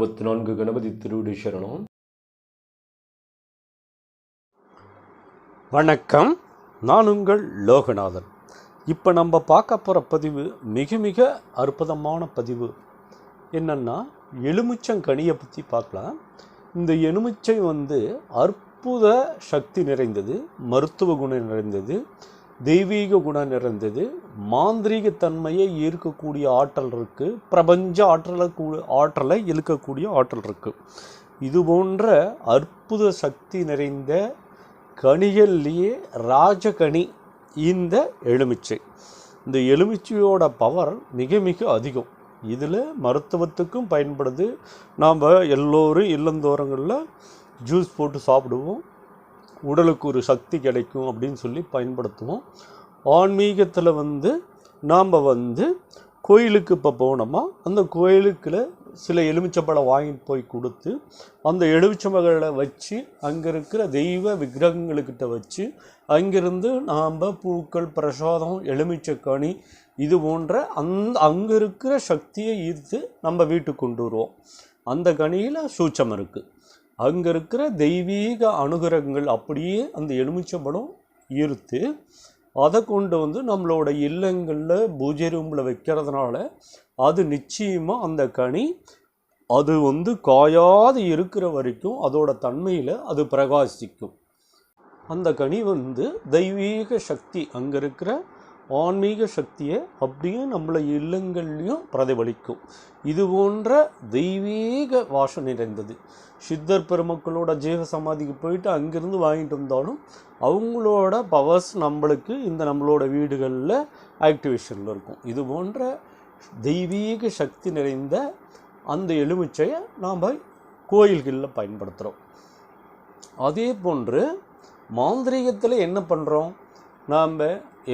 அறுபத்தி நான்கு கணபதி திருவிடி சரணம். வணக்கம். நான் உங்கள் லோகநாதன். இப்போ நம்ம பார்க்க போகிற பதிவு மிக மிக அற்புதமான பதிவு. என்னென்னா எலுமிச்சங்கனியை பற்றி பார்க்கலாம். இந்த எலுமிச்சை வந்து அற்புத சக்தி நிறைந்தது மருத்துவ குணம் நிறைந்தது. தெய்வீக குணம் நிறைந்தது. மாந்திரீக தன்மையை ஈர்க்கக்கூடிய ஆற்றல் இருக்குது பிரபஞ்ச ஆற்றலை கூ- ஆற்றலை இழுக்கக்கூடிய ஆற்றல் இருக்குது இது போன்ற அற்புத சக்தி நிறைந்த கனிகள்லேயே ராஜகனி இந்த எலுமிச்சை. இந்த எலுமிச்சையோட பவர் மிக மிக அதிகம். இதில் மருத்துவத்துக்கும் பயன்படுது. நாம் எல்லோரும் இல்லந்தோரங்களில் ஜூஸ் போட்டு சாப்பிடுவோம். உடலுக்கு ஒரு சக்தி கிடைக்கும் அப்படின்னு சொல்லி பயன்படுத்துவோம். ஆன்மீகத்தில் வந்து நாம் வந்து கோயிலுக்கு இப்போ போனோமா அந்த கோயிலுக்குள்ள சில எலுமிச்சம்பழம் வாங்கிட்டு போய் கொடுத்து அந்த எலுமிச்சம்பழங்களை வச்சு அங்கே இருக்கிற தெய்வ விக்கிரகங்களுக்கிட்ட வச்சு அங்கிருந்து நாம் பூக்கள் பிரசாதம் எலுமிச்சக்கனி இது போன்ற அந்த அங்கே இருக்கிற சக்தியை ஈர்த்து நம்ம வீட்டுக்கு கொண்டு வருவோம். அந்த கனியில் சூச்சம் இருக்குது அங்கே இருக்கிற தெய்வீக அனுகிரகங்கள் அப்படியே அந்த எலுமிச்சம்பழம் ஈர்த்து அதை கொண்டு வந்து நம்மளோட இல்லங்களில் பூஜை ரூமில் வைக்கிறதுனால அது நிச்சயமாக அந்த கனி அது வந்து காயாது இருக்கிற வரைக்கும் அதோட தன்மையில் அது பிரகாசிக்கும். அந்த கனி வந்து தெய்வீக சக்தி அங்கே இருக்கிற ஆன்மீக சக்தியை அப்படியே நம்மளை இல்லங்கள்லையும் பிரதிபலிக்கும். இது போன்ற தெய்வீக வாசம் நிறைந்தது. சித்தர் பெருமக்களோட ஜீவ சமாதிக்கு போயிட்டு அங்கிருந்து வாங்கிட்டு வந்தாலும் அவங்களோட பவர்ஸ் நம்மளுக்கு இந்த நம்மளோட வீடுகளில் ஆக்டிவேஷனில் இருக்கும். இது போன்ற தெய்வீக சக்தி நிறைந்த அந்த எலுமிச்சையை நாம் கோயில்களில் பயன்படுத்துகிறோம் அதே போன்று மாந்திரீகத்தில் என்ன பண்ணுறோம் நாம்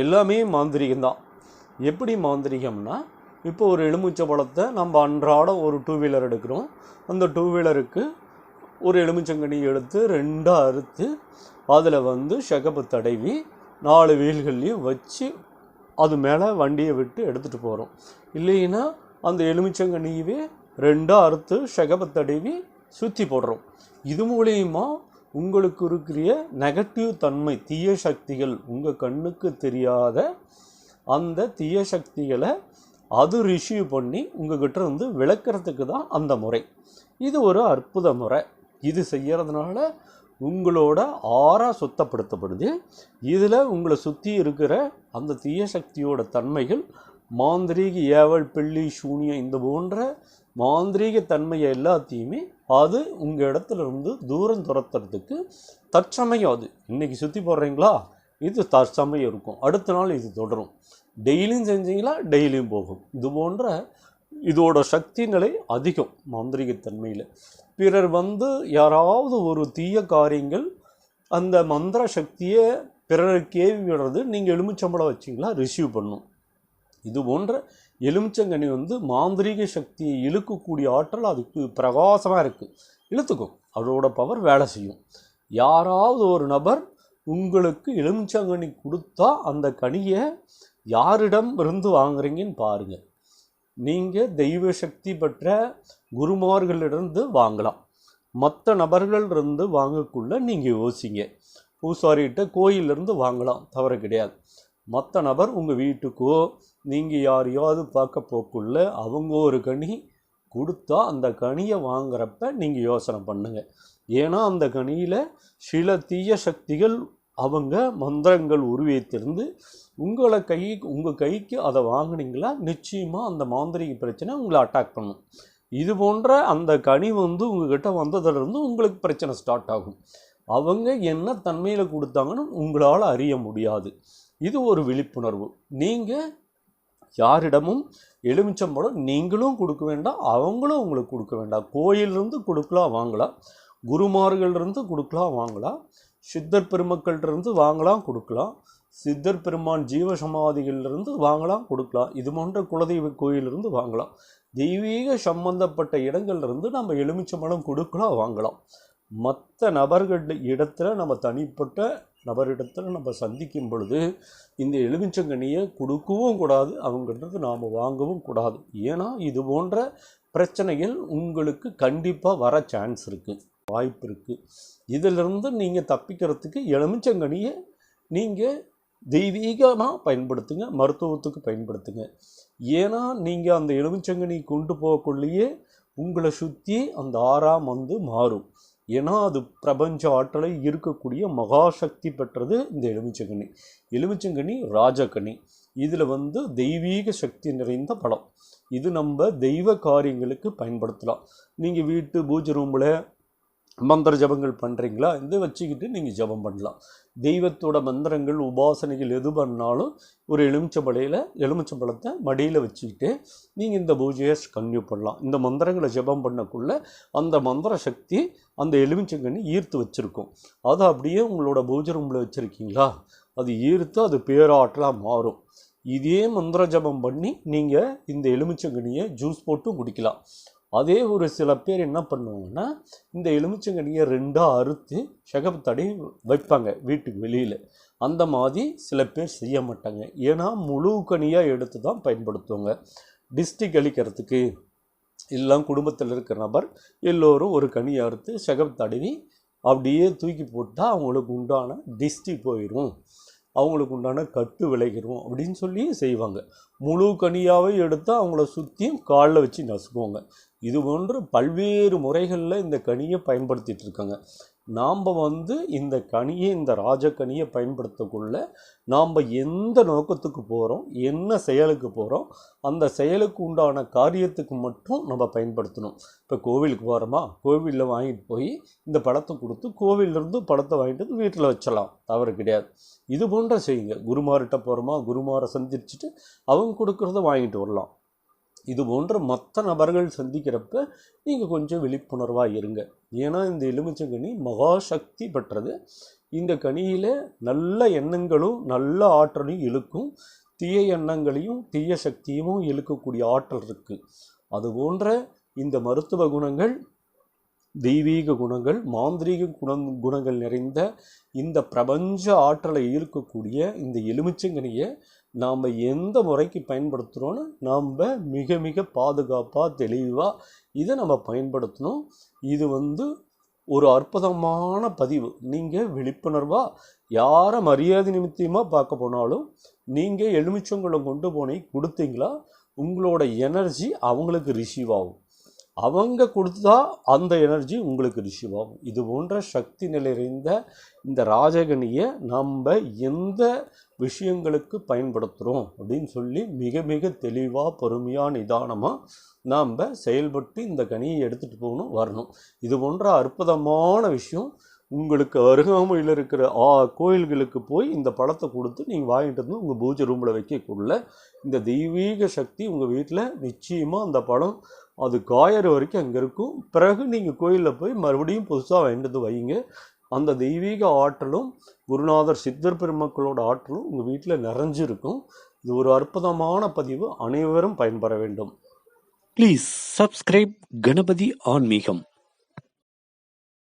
எல்லாமே மாந்திரிகம்தான். எப்படி மாந்திரிகம்னா இப்போ ஒரு எலுமிச்சை பழத்தை நம்ம அன்றாடம் ஒரு டூ வீலர் எடுக்கிறோம். அந்த டூ வீலருக்கு ஒரு எலுமிச்சங்கனி எடுத்து ரெண்டாக அறுத்து அதில் வந்து ஷகப்பு தடவி நாலு வீல்கள்லையும் வச்சு அது மேலே வண்டியை விட்டு எடுத்துகிட்டு போகிறோம் இல்லைன்னா அந்த எலுமிச்சங்கனியவே ரெண்டாக அறுத்து ஷகப்பு தடவி சுற்றி போடுறோம். இது மூலியமாக உங்களுக்கு இருக்கிற நெகட்டிவ் தன்மை தீய சக்திகள் உங்கள் கண்ணுக்கு தெரியாத அந்த தீய சக்திகளை அது ரிசீவ் பண்ணி உங்ககிட்ட இருந்து விளக்குறதுக்கு தான் அந்த முறை. இது ஒரு அற்புத முறை. இது செய்கிறதுனால உங்களோட ஆறா சுத்தப்படுத்தப்படுது. இதில் உங்களை சுற்றி இருக்கிற அந்த தீய சக்தியோட தன்மைகள் மாந்திரீக ஏவல் பிள்ளி சூனியம் இந்த போன்ற மாந்திரீக தன்மையை எல்லாத்தையுமே அது உங்கள் இடத்துல இருந்து தூரம் துரத்துறதுக்கு தற்சமயம் அது. இன்றைக்கி சுற்றி போடுறீங்களா? இது தற்சமயம் இருக்கும். அடுத்த நாள் இது தொடரும். டெய்லியும் செஞ்சீங்களா? டெய்லியும் போகும். இது போன்ற இதோட சக்தி நிலை அதிகம் மாந்திரீக தன்மையில். பிறர் வந்து யாராவது ஒரு தீய காரியங்கள் அந்த மந்திர சக்தியை பிறருக்கு ஏவி விடுறது நீங்கள் எலுமிச்சம்பழம் வச்சிங்களா? ரிசீவ் பண்ணும். இது போன்ற எலுமிச்சங்கனி வந்து மாந்திரீக சக்தியை இழுக்கக்கூடிய ஆற்றல் அதுக்கு பிரகாசமாக இருக்குது இழுத்துக்கும். அதோட பவர் வேலை செய்யும். யாராவது ஒரு நபர் உங்களுக்கு எலுமிச்சங்கனி கொடுத்தா அந்த கனியை யாரிடம் இருந்து வாங்குறீங்கன்னு பாருங்கள் நீங்கள் தெய்வ சக்தி பெற்ற குருமார்களிடந்து வாங்கலாம். மற்ற நபர்களிருந்து வாங்கக்குள்ள நீங்கள் யோசிங்க. பூசாரிகிட்ட கோயிலிருந்து வாங்கலாம். தவறு கிடையாது. மற்ற நபர் உங்கள் வீட்டுக்கோ நீங்கள் யாரையாவது பார்க்க போக்குள்ள அவங்க ஒரு கனி கொடுத்தா அந்த கனியை வாங்குறப்ப நீங்கள் யோசனை பண்ணுங்க. ஏன்னா அந்த கனியில் சில தீய சக்திகள் அவங்க மந்திரங்கள் உருவேத்திருந்து உங்களை கை உங்கள் கைக்கு அதை வாங்கினீங்களா? நிச்சயமாக அந்த மாந்திரிக பிரச்சனை உங்களை அட்டாக் பண்ணும். இது போன்ற அந்த கனி வந்து உங்ககிட்ட வந்ததுலேருந்து உங்களுக்கு பிரச்சனை ஸ்டார்ட் ஆகும். அவங்க என்ன தன்மையில் கொடுத்தாங்கன்னு உங்களால் அறிய முடியாது. இது ஒரு விழிப்புணர்வு. நீங்கள் யாரிடமும் எலுமிச்சம்பழம் நீங்களும் கொடுக்க வேண்டாம் அவங்களும் உங்களுக்கு கொடுக்க வேண்டாம் கோயிலிருந்து கொடுக்கலாம் வாங்கலாம். குருமார்கள்லேருந்து கொடுக்கலாம் வாங்கலாம். சித்தர் பெருமக்கள்கிட்டருந்து வாங்கலாம் கொடுக்கலாம். சித்தர் பெருமான் ஜீவ சமாதிகளிலிருந்து வாங்கலாம் கொடுக்கலாம். இது போன்ற குலதெய்வ கோயிலிருந்து வாங்கலாம். தெய்வீக சம்பந்தப்பட்ட இடங்கள்லேருந்து நம்ம எலுமிச்சம்பழம் கொடுக்கலாம் வாங்கலாம். மற்ற நபர்கள் இடத்துல நம்ம தனிப்பட்ட நபரிடத்தில் நம்ம சந்திக்கும் பொழுது இந்த எலுமிச்சங்கனியை கொடுக்கவும் கூடாது அவங்கன்றது நாம் வாங்கவும் கூடாது. ஏன்னா இது போன்ற பிரச்சனைகள் உங்களுக்கு கண்டிப்பாக வர சான்ஸ் இருக்குது வாய்ப்பு இருக்குது இதிலிருந்து நீங்கள் தப்பிக்கிறதுக்கு எலுமிச்சங்கனியை நீங்கள் தெய்வீகமாக பயன்படுத்துங்க மருத்துவத்துக்கு பயன்படுத்துங்க. ஏன்னா நீங்கள் அந்த எலுமிச்சங்கனி கொண்டு போகக்குள்ளேயே உங்களை சுற்றி அந்த ஆறாம் வந்து மாறும். ஏன்னா அது பிரபஞ்ச ஆற்றலை இருக்கக்கூடிய மகாசக்தி பெற்றது இந்த எலுமிச்சங்கனி. எலுமிச்சங்கனி ராஜகனி. இதில் வந்து தெய்வீக சக்தி நிறைந்த படம் இது நம்ம தெய்வ காரியங்களுக்கு பயன்படுத்தலாம். நீங்கள் வீட்டு பூஜை ரூமில் மந்திர ஜபங்கள் பண்ணுறீங்களா இதை வச்சுக்கிட்டு நீங்கள் ஜபம் பண்ணலாம். தெய்வத்தோட மந்திரங்கள் உபாசனைகள் எது பண்ணாலும் ஒரு எலுமிச்சம்பழையில் எலுமிச்சம்பழத்தை மடியில் வச்சுக்கிட்டு நீங்கள் இந்த பூஜையை கன்யூ பண்ணலாம். இந்த மந்திரங்களை ஜெபம் பண்ணக்குள்ள அந்த மந்திர சக்தி அந்த எலுமிச்சங்கண்ணி ஈர்த்து வச்சுருக்கும். அதை அப்படியே உங்களோட பூஜை ரூமில் வச்சுருக்கீங்களா? அது ஈர்த்து அது பேராற்றலாக மாறும். இதே மந்திர ஜபம் பண்ணி நீங்கள் இந்த எலுமிச்சங்கனியை ஜூஸ் போட்டும் குடிக்கலாம். அதே ஒரு சில பேர் என்ன பண்ணுவாங்கன்னா இந்த எலுமிச்சங்கனியை ரெண்டாக அறுத்து சகப்பத்தடி வைப்பாங்க வீட்டுக்கு வெளியில். அந்த மாதிரி சில பேர் செய்ய மாட்டாங்க. ஏன்னா முழு கனியாக எடுத்து தான் பயன்படுத்துவாங்க. டிஸ்டிக் அழிக்கிறதுக்கு எல்லாம் குடும்பத்தில் இருக்கிற நபர் எல்லோரும் ஒரு கனியை அறுத்து சகப் தடவி அப்படியே தூக்கி போட்டால் அவங்களுக்கு உண்டான டிஸ்டி போயிடும் அவங்களுக்கு உண்டான கட்டு விளைகிறோம் அப்படின்னு சொல்லி செய்வாங்க. முழு கனியாகவே எடுத்து அவங்கள சுற்றியும் காலில் வச்சு நசுக்குவாங்க. இது போன்று பல்வேறு முறைகளில் இந்த கனியை பயன்படுத்திகிட்டு இருக்காங்க. நாம் வந்து இந்த கனியை இந்த ராஜக்கனியை பயன்படுத்தக்குள்ள நாம் எந்த நோக்கத்துக்கு போகிறோம் என்ன செயலுக்கு போகிறோம் அந்த செயலுக்கு உண்டான காரியத்துக்கு மட்டும் நம்ம பயன்படுத்தணும். இப்போ கோவிலுக்கு போகிறோமா கோவிலில் வாங்கிட்டு போய் இந்த படத்தை கொடுத்து கோவிலிருந்து படத்தை வாங்கிட்டு வந்து வீட்டில் வச்சலாம் தவறு கிடையாது. இது போன்ற செய்யுங்க. குருமார்கிட்ட போகிறோமா குருமாரை சந்திச்சுட்டு அவங்க கொடுக்குறத வாங்கிட்டு வரலாம். இது போன்ற மற்ற நபர்கள் சந்திக்கிறப்ப நீங்கள் கொஞ்சம் விழிப்புணர்வாக இருங்க. ஏன்னா இந்த எலுமிச்சங்கனி மகாசக்தி பெற்றது. இந்த கனியில் நல்ல எண்ணங்களும் நல்ல ஆற்றலையும் இழுக்கும். தீய எண்ணங்களையும் தீய சக்தியும் இழுக்கக்கூடிய ஆற்றல் இருக்குது அது போன்ற இந்த மருத்துவ குணங்கள் தெய்வீக குணங்கள் மாந்திரீக குணம் குணங்கள் நிறைந்த இந்த பிரபஞ்ச ஆற்றலை ஈர்க்கக்கூடிய இந்த எலுமிச்சங்கனியை நாம் எந்த முறைக்கு பயன்படுத்துகிறோன்னு நாம் மிக மிக பாதுகாப்பாக தெளிவாக இதை நம்ம பயன்படுத்தணும். இது வந்து ஒரு அற்புதமான பதிவு. நீங்கள் விழிப்புணர்வாக யாரை மரியாதை நிமித்தியமாக பார்க்க போனாலும் நீங்கள் எலுமிச்சங்குளம் கொண்டு போனி கொடுத்தீங்களா உங்களோட எனர்ஜி அவங்களுக்கு ரிசீவ் ஆகும். அவங்க கொடுத்தா அந்த எனர்ஜி உங்களுக்கு ரிசீவ் ஆகும். இது போன்ற சக்தி நிறைந்த இந்த ராஜகனியை நம்ம எந்த விஷயங்களுக்கு பயன்படுத்துகிறோம் அப்படின்னு சொல்லி மிக மிக தெளிவாக பொறுமையாக நிதானமாக நாம் செயல்பட்டு இந்த கனியை எடுத்துகிட்டு போகணும் வரணும். இது போன்ற அற்புதமான விஷயம் உங்களுக்கு அருகாமையில் இருக்கிற ஆ கோயில்களுக்கு போய் இந்த பழத்தை கொடுத்து நீங்கள் வாங்கிட்டு வந்து உங்கள் பூஜை ரூமில் வைக்கக்குள்ள இந்த தெய்வீக சக்தி உங்கள் வீட்டில் நிச்சயமாக அந்த பழம் அது காயற வரைக்கும் அங்கே இருக்கும். பிறகு நீங்கள் கோயிலில் போய் மறுபடியும் புதுசாக வாங்கிட்டு வைங்க. அந்த தெய்வீக ஆற்றலும் குருநாதர் சித்தர் பெருமக்களோட ஆற்றலும் உங்கள் வீட்டில் நிறைஞ்சிருக்கும். இது ஒரு அற்புதமான பதிவு. அனைவரும் பயன்பெற வேண்டும். ப்ளீஸ் சப்ஸ்கிரைப் கணபதி ஆன்மீகம்.